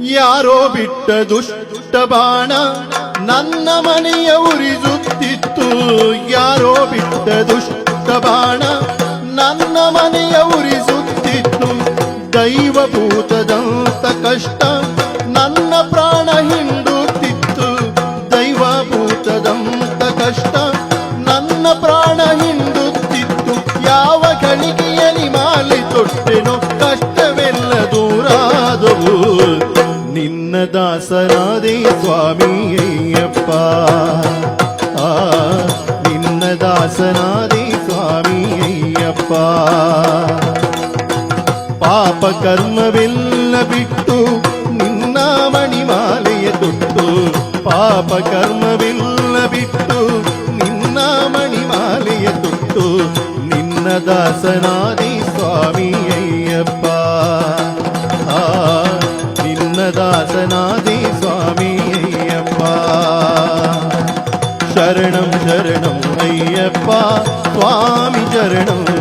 ಯಾರೋ ಬಿಟ್ಟ ದುಷ್ಟ ಬಾಣ ನನ್ನ ಮನೆಯ ಉರಿಸುತ್ತಿತ್ತು ಯಾರೋ ಬಿಟ್ಟ ದುಷ್ಟ ಬಾಣ ನನ್ನ ಮನೆಯ ಉರಿಸುತ್ತಿತ್ತು ದೈವಭೂತದಂತ ಕಷ್ಟ ನನ್ನ ಪ್ರಾಣ ಹಿಂಡುತ್ತಿತ್ತು. ದೈವಭೂತದಂತ ಕಷ್ಟ ನನ್ನ ಪ್ರಾಣ ಆ ನಿನ್ನ ದಾಸನಾದೆ ಸ್ವಾಮಿ ಅಯ್ಯಪ್ಪ ಪಾಪ ಕರ್ಮವೆಲ್ಲ ಬಿಟ್ಟು ನಿನ್ನ ಮಣಿಮಾಲೆಯ ಪಾಪ ಕರ್ಮವೆಲ್ಲ ಬಿಟ್ಟು ನಿನ್ನ ಮಣಿಮಾಲೆಯ ತೊಟ್ಟು. ನಿನ್ನ ದಾಸನಾದಿ ಸ್ವಾಮಿ ரங்கநாதே சுவாமி ஐயப்பா. சரணம் சரணம் ஐயப்பா. சுவாமி சரணம்